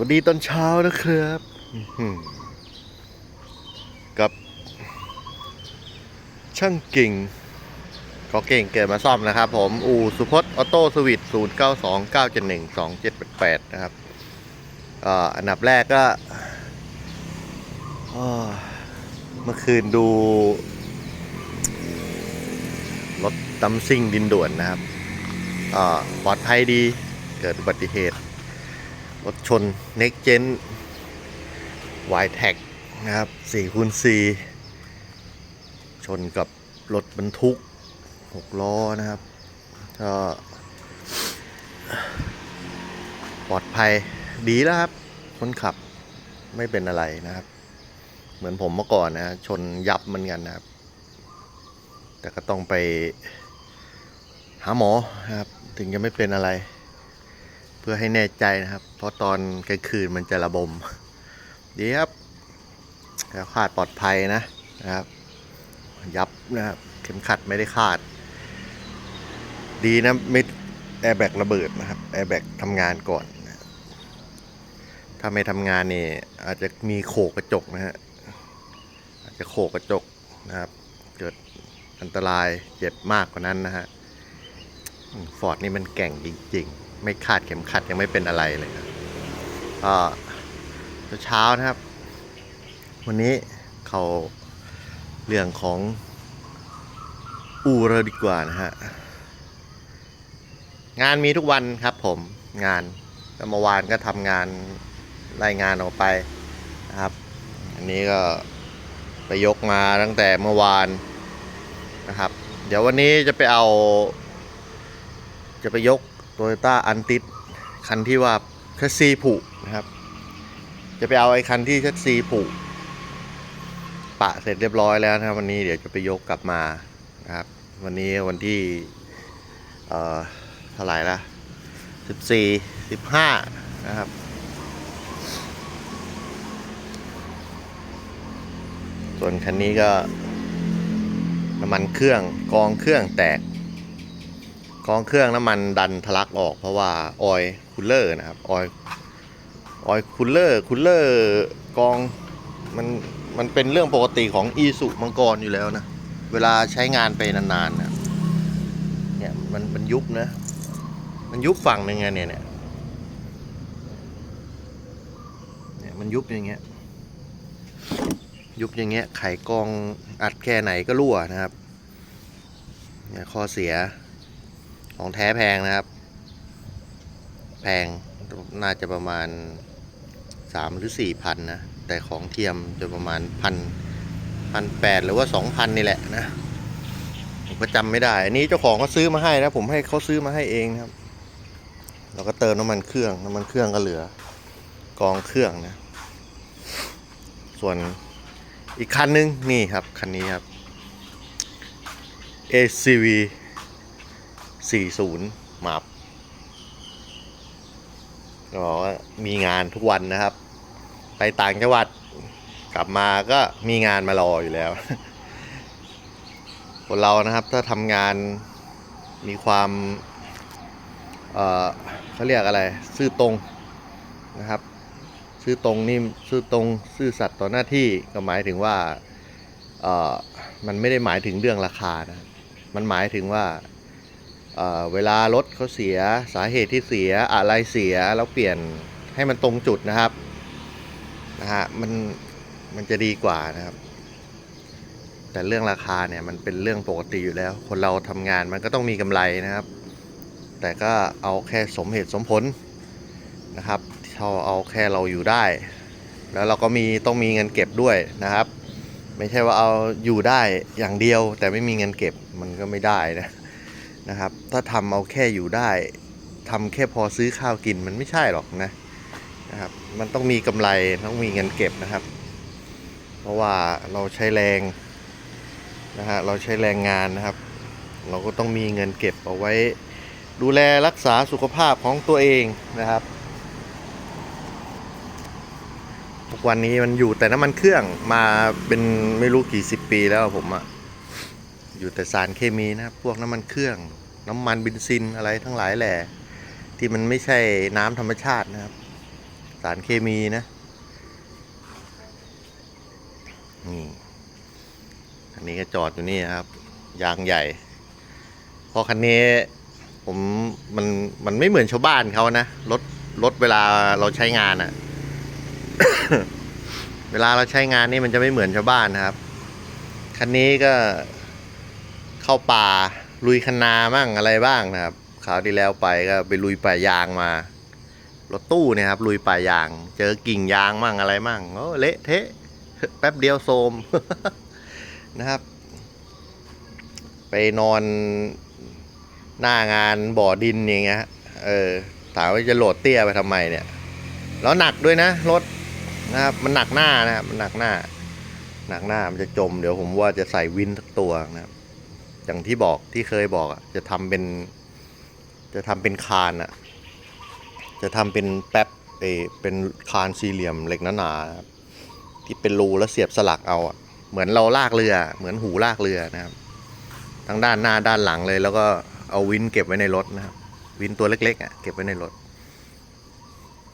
วัสดีตอนเช้านะครับกับ ช่างกิ่งก็เก่งเกิดมาซ่อมนะครับ ผม อูสุพจน์ออโต้สวิตศูนย์เก้าสองเก้าเจ็ดหนึ่งสองเจ็ดแปดนะครับอันดับแรกก็เมื่อคืนดู รถตำซิ่งดินด่วนนะครับปลอดภัยดีเกิดอุบัติเหตุ รถชน Next Gen y t e c นะครับ4คูณ4ชนกับรถบรรทุก 6 ล้อนะครับก็ปลอดภัยดีแล้วครับ คนขับไม่เป็นอะไรนะครับ เหมือนผมเมื่อก่อนนะชนยับเหมือนกันนะครับ แต่ก็ต้องไปหาหมอนะครับ ถึงจะไม่เป็นอะไร พื่อให้แน่ใจนะครับ เพราะตอนกลางคืนมันจะระบม ดีครับแล้วคาดปลอดภัยนะนะครับ ยับนะครับ เข็มขัดไม่ได้คาด ดีนะไม่แอร์แบกระเบิดนะครับแอร์แบกทำงานก่อนนะถ้าไม่ทำงานนี่อาจจะมีโขกกระจกนะฮะอาจจะโขกกระจกนะครับ เกิดอันตรายเจ็บมากกว่านั้นนะฮะฟอร์ดนี่มันแก่งจริง ๆ ไม่คาดเข็มขัดยังไม่เป็นอะไรเลยครับก็เช้านะครับ วันนี้เขาเรื่องของอูเราดีกว่านะฮะ งานมีทุกวันครับผมงานเมื่อวานก็ทำงานรายงานออกไปนะครับ อันนี้ก็ไปยกมาตั้งแต่เมื่อวานนะครับ เดี๋ยววันนี้จะไปเอา จะไปยก โตโยต้าอันติดคันที่ว่าแคสซีผุนะครับ จะไปเอาไอ้คันที่แคสซีผุปะเสร็จเรียบร้อยแล้วนะครับ วันนี้เดี๋ยวจะไปยกกลับมานะครับ วันนี้วันที่เอ่อเท่าไหร่ละสิบสี่สิบห้านะครับส่วนคันนี้ก็น้ำมันเครื่องกองเครื่องแตก กองเครื่องน้ำมันดันทะลักออกเพราะว่าออยคูลเลอร์นะครับออยออยคูลเลอร์คูลเลอร์กองมันมันเป็นเรื่องปกติของอีสุมังกรอยู่แล้วนะ เวลาใช้งานไปนานๆนะเนี่ยมันมันยุบนะ มันยุบฝั่งหนึ่งไงเนี่ยเนี่ยเนี่ยมันยุบอย่างเงี้ยยุบอย่างเงี้ยไขกองอัดแค่ไหนก็รั่วนะครับเนี่ยข้อเสีย ของแท้แพงนะครับ แพงน่าจะประมาณสามหรือสี่พันนะ แต่ของเทียมจะประมาณพันพันแปดหรือว่าสองพันนี่แหละนะ ผมก็จำไม่ได้ อันนี้เจ้าของเขาซื้อมาให้นะ ผมให้เขาซื้อมาให้เองครับ เราก็เติมน้ำมันเครื่อง น้ำมันเครื่องก็เหลือ กองเครื่องนะ ส่วนอีกคันนึงนี่ครับ คันนี้ครับ ACV 40มาบก็บอกว่ามีงานทุกวันนะครับ ไปต่างจังหวัดกลับมาก็มีงานมารออยู่แล้ว คนเรานะครับถ้าทำงานมีความเออเขาเรียกอะไร ซื่อตรงนะครับ ซื่อตรงนี่ซื่อตรงซื่อสัตย์ต่อหน้าที่ก็หมายถึงว่าเออมันไม่ได้หมายถึงเรื่องราคานะ มันหมายถึงว่า เวลารถเขาเสียสาเหตุที่เสียอะไรเสียแล้วเปลี่ยนให้มันตรงจุดนะครับนะฮะมันมันจะดีกว่านะครับ แต่เรื่องราคาเนี่ยมันเป็นเรื่องปกติอยู่แล้ว คนเราทำงานมันก็ต้องมีกำไรนะครับ แต่ก็เอาแค่สมเหตุสมผลนะครับเราเอาแค่เราอยู่ได้ แล้วเราก็มีต้องมีเงินเก็บด้วยนะครับ ไม่ใช่ว่าเอาอยู่ได้อย่างเดียว แต่ไม่มีเงินเก็บมันก็ไม่ได้นะ นะครับ ถ้าทำเอาแค่อยู่ได้ทำแค่พอซื้อข้าวกินมันไม่ใช่หรอกนะนะครับ มันต้องมีกำไรต้องมีเงินเก็บนะครับ เพราะว่าเราใช้แรงนะฮะเราใช้แรงงานนะครับ เราก็ต้องมีเงินเก็บเอาไว้ ดูแลรักษาสุขภาพของตัวเองนะครับทุกวันนี้มันอยู่แต่น้ำมันเครื่องมาเป็นไม่รู้กี่สิบปีแล้วผมอะ อยู่แต่สารเคมีนะครับ พวกน้ำมันเครื่อง น้ำมันเบนซินอะไรทั้งหลายแหล่ที่มันไม่ใช่น้ำธรรมชาตินะครับ สารเคมีนะ นี่อันนี้ก็จอดอยู่นี่นครับ ยางใหญ่เพราะคันนี้ผมมันมันไม่เหมือนชาวบ้านเขานะ รถรถเวลาเราใช้งานอะเวลาเราใช้งานนี่มันจะไม่เหมือนชาวบ้านนะครับ คันนี้ก็ เข้าป่าลุยคนาบ้างอะไรบ้างนะครับคราวที่แล้วไปก็ไปลุยป่ายางมารถตู้เนี่ยครับลุยป่ายาง เจอกิ่งยางมั่งอะไรมั่งโอ้เละเทะแป๊บเดียวโซมนะครับ ไปนอนหน้างานบ่อดินอย่างเงี้ยเออถามว่าจะโหลดเตี้ยไปทำไมเนี่ย แล้วหนักด้วยนะรถนะครับมันหนักหน้านะครับมันหนักหน้า หนักหน้ามันจะจมเดี๋ยวผมว่าจะใส่วินสักตัวนะครับ อย่างที่บอกที่เคยบอกอะจะทำเป็น จะทำเป็นคานอะจะทำเป็นแป๊บเอเป็นคานสี่เหลี่ยมเหล็กหนาๆนะครับที่เป็นรูแล้วเสียบสลักเอาอะเหมือนเราลากเรือ เหมือนหูลากเรือนะครับ ทั้งด้านหน้าด้านหลังเลย แล้วก็เอาวินเก็บไว้ในรถนะครับ วินตัวเล็กๆอะเก็บไว้ในรถ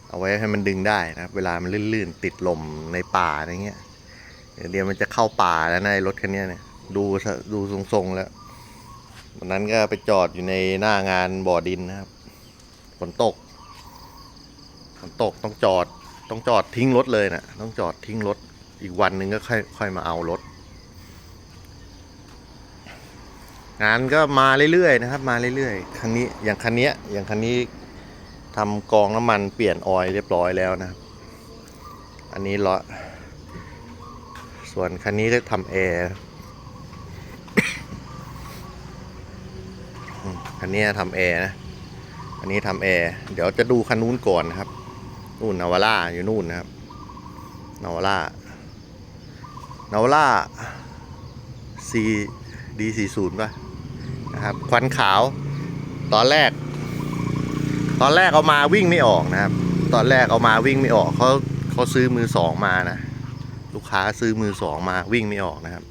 เอาไว้ให้มันดึงได้นะครับ เวลามันลื่นๆติดลมในป่าอะไรเงี้ยเดี๋ยวมันจะเข้าป่าแล้วในะรถคันนี้เนี่ยดูดูทรงๆแล้ว วันนั้นก็ไปจอดอยู่ในหน้างานบ่อดินนะครับฝนตกฝนตกต้องจอดต้องจอดทิ้งรถเลยนะต้องจอดทิ้งรถ อีกวันหนึ่งก็ค่อยค่อยมาเอารถ งานก็มาเรื่อยๆนะครับ มาเรื่อยๆคันนี้อย่างคันนี้อย่างคันนี้ทำกองน้ำมันเปลี่ยนออยเรียบร้อยแล้วนะครับ อันนี้ล้อส่วนคันนี้ก็ทำแอร์ คันนี้ทำแอร์นะอันนี้ทำแอร์เดี๋ยวจะดูคันนู้นก่อนนะครับ นู่นนาวาร่าอยู่นู่นนะครับนาวาร่านาวาร่า C D 4 0ป่ะนะครับควันขาว ตอนแรก ตอนแรกเอามาวิ่งไม่ออกนะครับ ตอนแรกเอามาวิ่งไม่ออกเขาเขาซื้อมือสองมานะ ลูกค้าซื้อมือสองมาวิ่งไม่ออกนะครับ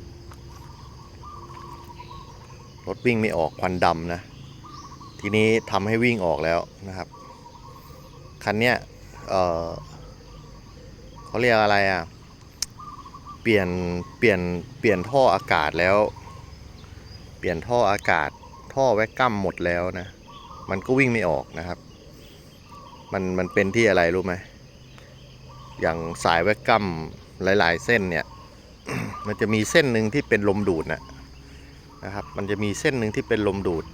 รถวิ่งไม่ออกควันดำนะ ทีนี้ทำให้วิ่งออกแล้วนะครับ คันเนี้ยเเขาเรียกอะไรอะ เปลี่ยน เปลี่ยน เปลี่ยนท่ออากาศแล้ว เปลี่ยนท่ออากาศ ท่อแวกกัมหมดแล้วนะ มันก็วิ่งไม่ออกนะครับ มัน มันเป็นที่อะไรรู้ไหม อย่างสายแวกกัมหลาย ๆ เส้นเนี่ย มันจะมีเส้นหนึ่งที่เป็นลมดูดนะนะครับ มันจะมีเส้นหนึ่งที่เป็นลมดูด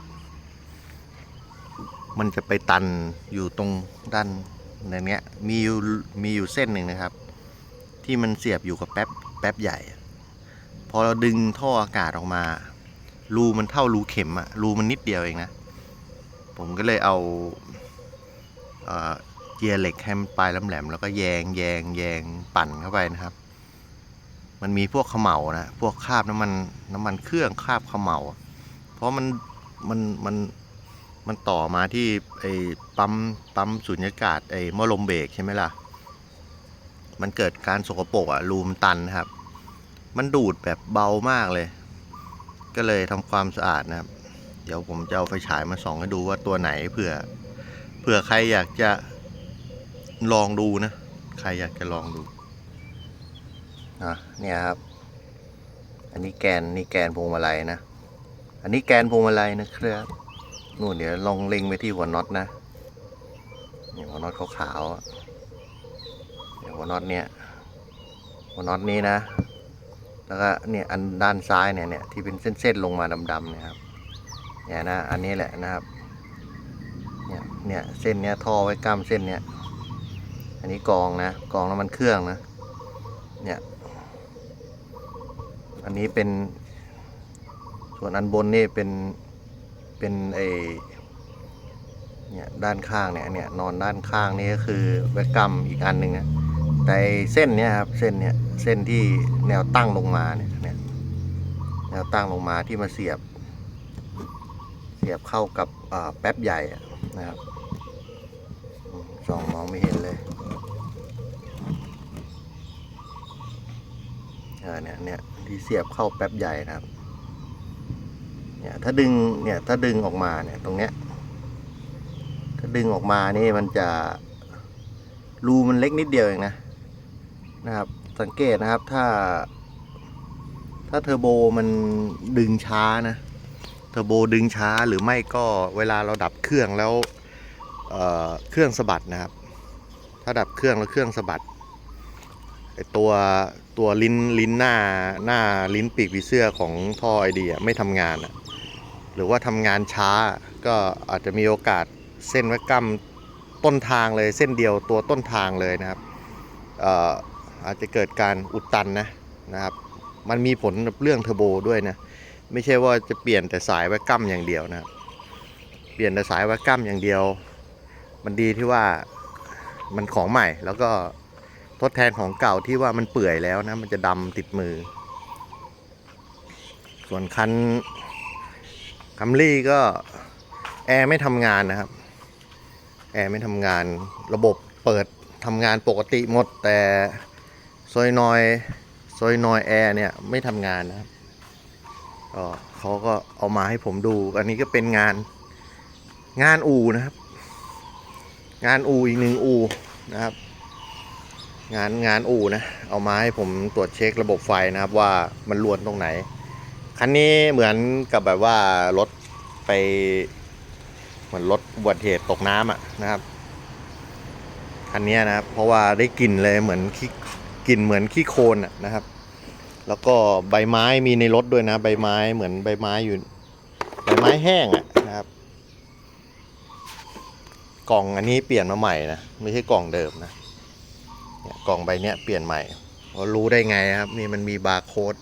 มันจะไปตันอยู่ตรงด้านในเนี้ยมีอยู่มีอยู่เส้นหนึ่งนะครับ ที่มันเสียบอยู่กับแป๊บแป๊บใหญ่ พอเราดึงท่ออากาศออกมา รูมันเท่ารูเข็มอะรูมันนิดเดียวเองนะ ผมก็เลยเอาเอ่อเจียร์เหล็กให้มันปลายแหลมๆแล้วก็แยงแยงแยงปั่นเข้าไปนะครับ มันมีพวกเขมเหลานะพวกคราบน้ำมันน้ำมันเครื่องคราบเขมเหลาเพราะมันมันมัน มันต่อมาที่ไอ้ปั๊มปั๊มสุญญากาศไอ้หม้อลมเบรกใช่ไหมล่ะ มันเกิดการสกปรกอะรูมตันนะครับ มันดูดแบบเบามากเลย ก็เลยทำความสะอาดนะครับ เดี๋ยวผมจะเอาไฟฉายมาส่องให้ดูว่าตัวไหนเผื่อเผื่อใครอยากจะลองดูนะ ใครอยากจะลองดูอะเนี่ยครับ อันนี้แกนนี่แกนพวงมาลัยนะ อันนี้แกนพวงมาลัยนะครับ นู่นเดี๋ยวลองเล็งไปที่หัวน็อตนะนี่หัวน็อตขาวๆเดี๋ยวหัวน็อตเนี่ย หัวน็อตนี้นะ แล้วก็เนี่ยอันด้านซ้ายเนี่ยเนี่ยที่เป็นเส้นๆลงมาดำๆนี่ยครับเนี่ยนะอันนี้แหละนะครับ เนี่ยเนี่ยเส้นเนี้ยท่อไว้กล้ามเส้นเนี้ยอันนี้กองนะกองน้ำมันเครื่องนะ เนี่ย อันนี้เป็นส่วนอันบนนี่เป็น เป็นไอเนี่ยด้านข้างเนี่ยเนี่ยนอนด้านข้างนี่ก็คือแวกกัมอีกอันหนึ่งนะแต่เส้นเนี้ยครับเส้นเนี้ยเส้นที่แนวตั้งลงมาเนี่ยเนี่ยแนวตั้งลงมาที่มาเสียบ เสียบเข้ากับแป๊บใหญ่นะครับส่องมองไม่เห็นเลยเออเนี่ยเนี่ยที่เสียบเข้าแป๊บใหญ่นะครับ เนี่ยถ้าดึงเนี่ยถ้าดึงออกมาเนี่ยตรงเนี้ยถ้าดึงออกมานี่มันจะรูมันเล็กนิดเดียวเองนะนะครับ สังเกตนะครับถ้า ถ้าเทอร์โบมันดึงช้านะเทอร์โบดึงช้าหรือไม่ก็เวลาเราดับเครื่องแล้วเเครื่องสะบัดนะครับ ถ้าดับเครื่องแล้วเครื่องสะบัดไอตัวตัวลิ้นลิ้นหน้าหน้าลิ้นปีกผีเสื้อของท่อไอเดียไม่ทำงานอะ รือว่าทำงานช้าก็อาจจะมีโอกาสเส้นว้กล้ำต้นทางเลยเส้นเดียวตัวต้นทางเลยนะครับเอ่อาจจะเกิดการอุดตันนะนะครับ มันมีผลเรื่องเทอร์โบด้วยนะ ไม่ใช่ว่าจะเปลี่ยนแต่สายไว้กั้มอย่างเดียวนะครับเปลี่ยนแต่สายไว้กั้มอย่างเดียว มันดีที่ว่ามันของใหม่แล้วก็ทดแทนของเก่าที่ว่ามันเปื่อยแล้วนะมันจะดำติดมือ ส่วนคัน คัมรี่ก็แอร์ไม่ทำงานนะครับ แอร์ไม่ทำงาน ระบบเปิดทำงานปกติหมด แต่โซยนอยโซยนอยแอร์เนี่ยไม่ทำงานนะครับก็เขาก็เอามาให้ผมดู อันนี้ก็เป็นงานงานอู่นะครับ งานอู่อีกหนึ่งอู่นะครับ งานงานอู่นะ เอามาให้ผมตรวจเช็คระบบไฟนะครับว่ามันรวนตรงไหน คันนี้เหมือนกับแบบว่ารถไป เหมือนรถอุบัติเหตุตกน้ำอะนะครับคันนี้นะครับ เพราะว่าได้กลิ่นเลยเหมือนขี้กลิ่นเหมือนขี้โคลนอะนะครับ แล้วก็ใบไม้มีในรถด้วยนะ ใบไม้เหมือนใบไม้อยู่ใบไม้แห้งอะนะครับ กล่องอันนี้เปลี่ยนมาใหม่นะไม่ใช่กล่องเดิมนะเนี่ยกล่องใบเนี้ยเปลี่ยนใหม่รู้ได้ไงครับนี่มันมีบาร์โค้ด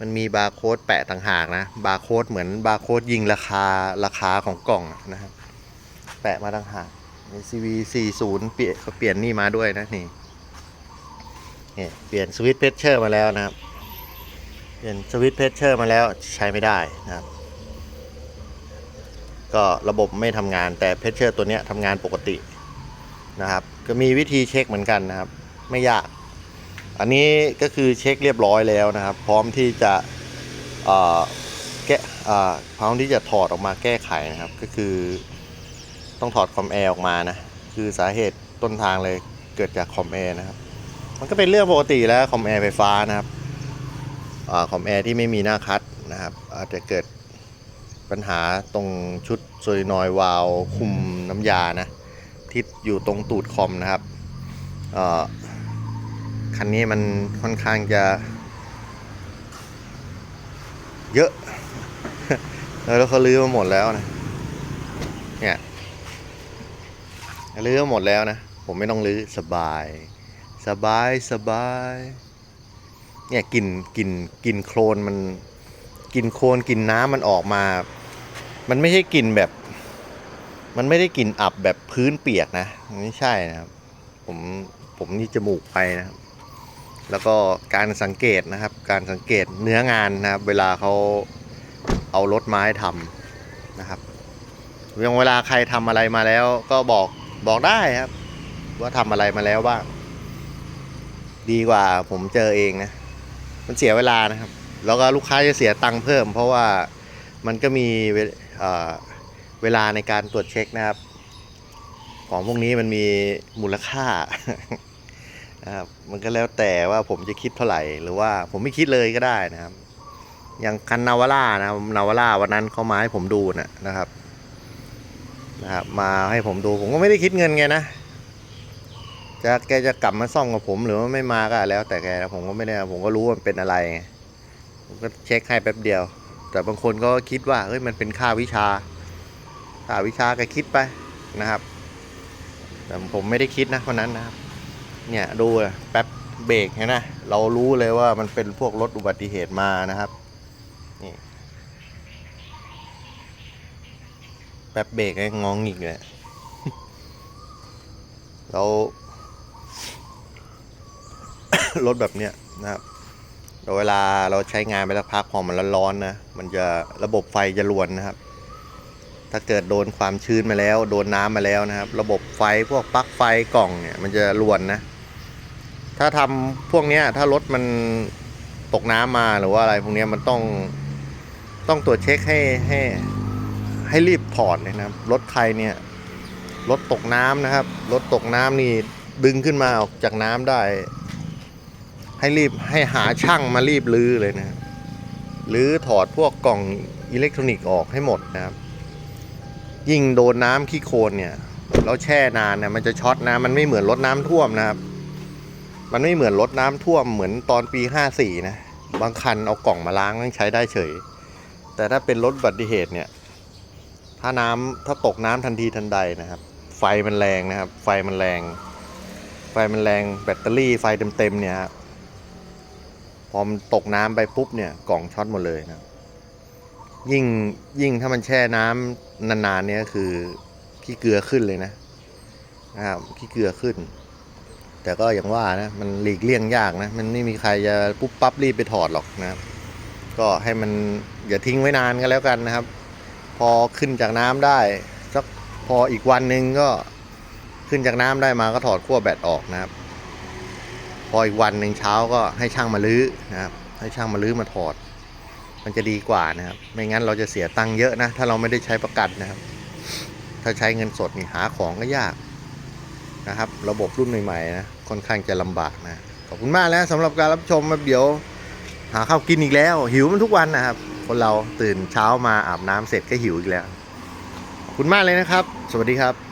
มันมีบาร์โค้ดแปะต่างหากนะ บาร์โค้ดเหมือนบาร์โค้ดยิงราคาราคาของกล่องนะครับ แปะมาต่างหากใน CV 40เปลี่ยนเขาเปลี่ยนนี่มาด้วยนะนี่เนี่ยเปลี่ยนสวิตช์เพชเชอร์มาแล้วนะครับ เปลี่ยนสวิตช์เพชเชอร์มาแล้วใช้ไม่ได้นะครับ ก็ระบบไม่ทำงานแต่เพชเชอร์ตัวเนี้ยทำงานปกตินะครับ ก็มีวิธีเช็คเหมือนกันนะครับ ไม่ยาก อันนี้ก็คือเช็คเรียบร้อยแล้วนะครับ พร้อมที่จะแก้พร้อมที่จะถอดออกมาแก้ไขนะครับ ก็คือต้องถอดคอมแอร์ออกมานะคือสาเหตุต้นทางเลยเกิดจากคอมแอร์นะครับ มันก็เป็นเรื่องปกติแล้วคอมแอร์ไฟฟ้านะครับอคอมแอร์ที่ไม่มีหน้าคัดนะครับ อาจจะเกิดปัญหาตรงชุดโซลินอยวาลวคุมน้ำยานะที่อยู่ตรงตูดคอมนะครับ คันนี้มันค่อนข้างจะเยอะ แล้วเขาลื้อมาหมดแล้วนะ เนี่ยลื้อมาหมดแล้วนะ ผมไม่ต้องลื้อสบาย สบายสบาย เนี่ยกลิ่นกลิ่นกลิ่นโคลนมันกลิ่นโคลนกลิ่นน้ำมันออกมา มันไม่ใช่กลิ่นแบบ มันไม่ได้กลิ่นอับแบบพื้นเปียกนะ ไม่ใช่นะครับ ผมผมนี่จมูกไปนะครับ แล้วก็การสังเกตนะครับ การสังเกตเนื้องานนะครับ เวลาเขาเอารถไม้ทำนะครับอย่างเวลาใครทำอะไรมาแล้วก็บอกบอกได้ครับ ว่าทำอะไรมาแล้วบ้างดีกว่าผมเจอเองนะมันเสียเวลานะครับ แล้วก็ลูกค้าจะเสียตังค์เพิ่ม เพราะว่ามันก็มีเวเอ่อเวลาในการตรวจเช็คนะครับ ของพวกนี้มันมีมูลค่า นะครับมันก็แล้วแต่ว่าผมจะคิดเท่าไหร่หรือว่าผมไม่คิดเลยก็ได้นะครับ อย่างคันนาวาร่านะครับนาวาร่าวันนั้นเขามาให้ผมดูนะนะครับนะครับ มาให้ผมดูผมก็ไม่ได้คิดเงินไงนะจะแกจะกลับมาซ่อมกับผมหรือว่าไม่มาก็แล้ว แต่แกนะผมก็ไม่ได้ผมก็รู้ว่ามันเป็นอะไรไงผมก็เช็คให้แป๊บเดียว แต่บางคนก็คิดว่าเฮ้ยมันเป็นค่าวิชาค่าวิชาก็คิดไปนะครับ แต่ผมไม่ได้คิดนะคนนั้นนะครับ เนี่ยดูนะแป๊บเบรกเห็นไหมเรารู้เลยว่ามันเป็นพวกรถอุบัติเหตุมานะครับนี่แป๊บเบรกไอ้งองอีกเลยเรารถแบบเนี้ยนะครับเวลาเราใช้งานไปสักพักพอมันร้อนๆนะ มันจะระบบไฟจะรวนนะครับ ถ้าเกิดโดนความชื้นมาแล้ว โดนน้ำมาแล้วนะครับ ระบบไฟพวกปลั๊กไฟกล่องเนี่ยมันจะรวนนะ ถ้าทำพวกเนี้ย ถ้ารถมันตกน้ำมาหรือว่าอะไรพวกเนี้ยมันต้องต้องตรวจเช็คให้ให้ให้รีบถอดเลยนะครับรถใครเนี่ยรถตกน้ำนะครับรถตกน้ำนี่ดึงขึ้นมาออกจากน้ำได้ ให้รีบให้หาช่างมารีบลื้อเลยนะหรือถอดพวกกล่องอิเล็กทรอนิกส์ออกให้หมดนะครับ ยิ่งโดนน้ำขี้โคลนเนี่ย แล้วแช่นานเนี่ยมันจะช็อตนะมันไม่เหมือนรถน้ำท่วมนะครับ มันไม่เหมือนรถน้ำท่วมเหมือนตอนปี 54 นะ บางคันเอากล่องมาล้างยังใช้ได้เฉย แต่ถ้าเป็นรถอุบัติเหตุเนี่ย ถ้าน้ำถ้าตกน้ำทันทีทันใดนะครับ ไฟมันแรงนะครับ ไฟมันแรง ไฟมันแรงแบตเตอรี่ไฟเต็มๆเนี่ยครับพอมันตกน้ำไปปุ๊บเนี่ยกล่องช็อตหมดเลยนะยิ่งยิ่งถ้ามันแช่น้ำนานๆเนี่ยคือขี้เกลือขึ้นเลยนะนะครับขี้เกลือขึ้น แต่ก็อย่างว่านะมันหลีกเลี่ยงยากนะ มันไม่มีใครจะปุ๊บปั๊บรีบไปถอดหรอกนะครับ ก็ให้มันอย่าทิ้งไว้นานก็แล้วกันนะครับ พอขึ้นจากน้ำได้สักพออีกวันหนึ่งก็ขึ้นจากน้ำได้มาก็ถอดขั้วแบตออกนะครับ พออีกวันหนึ่งเช้าก็ให้ช่างมาลื้อนะครับ ให้ช่างมาลื้อมาถอด มันจะดีกว่านะครับ ไม่งั้นเราจะเสียตังค์เยอะนะ ถ้าเราไม่ได้ใช้ประกันนะครับ ถ้าใช้เงินสดนี่หาของก็ยาก นะครับ ระบบรุ่นใหม่ๆนะค่อนข้างจะลำบากนะขอบคุณมากแล้วสำหรับการรับชมมาเดี๋ยว หาข้าวกินอีกแล้ว หิวมันทุกวันนะครับ คนเราตื่นเช้ามาอาบน้ำเสร็จก็หิวอีกแล้ว ขอบคุณมากเลยนะครับ สวัสดีครับ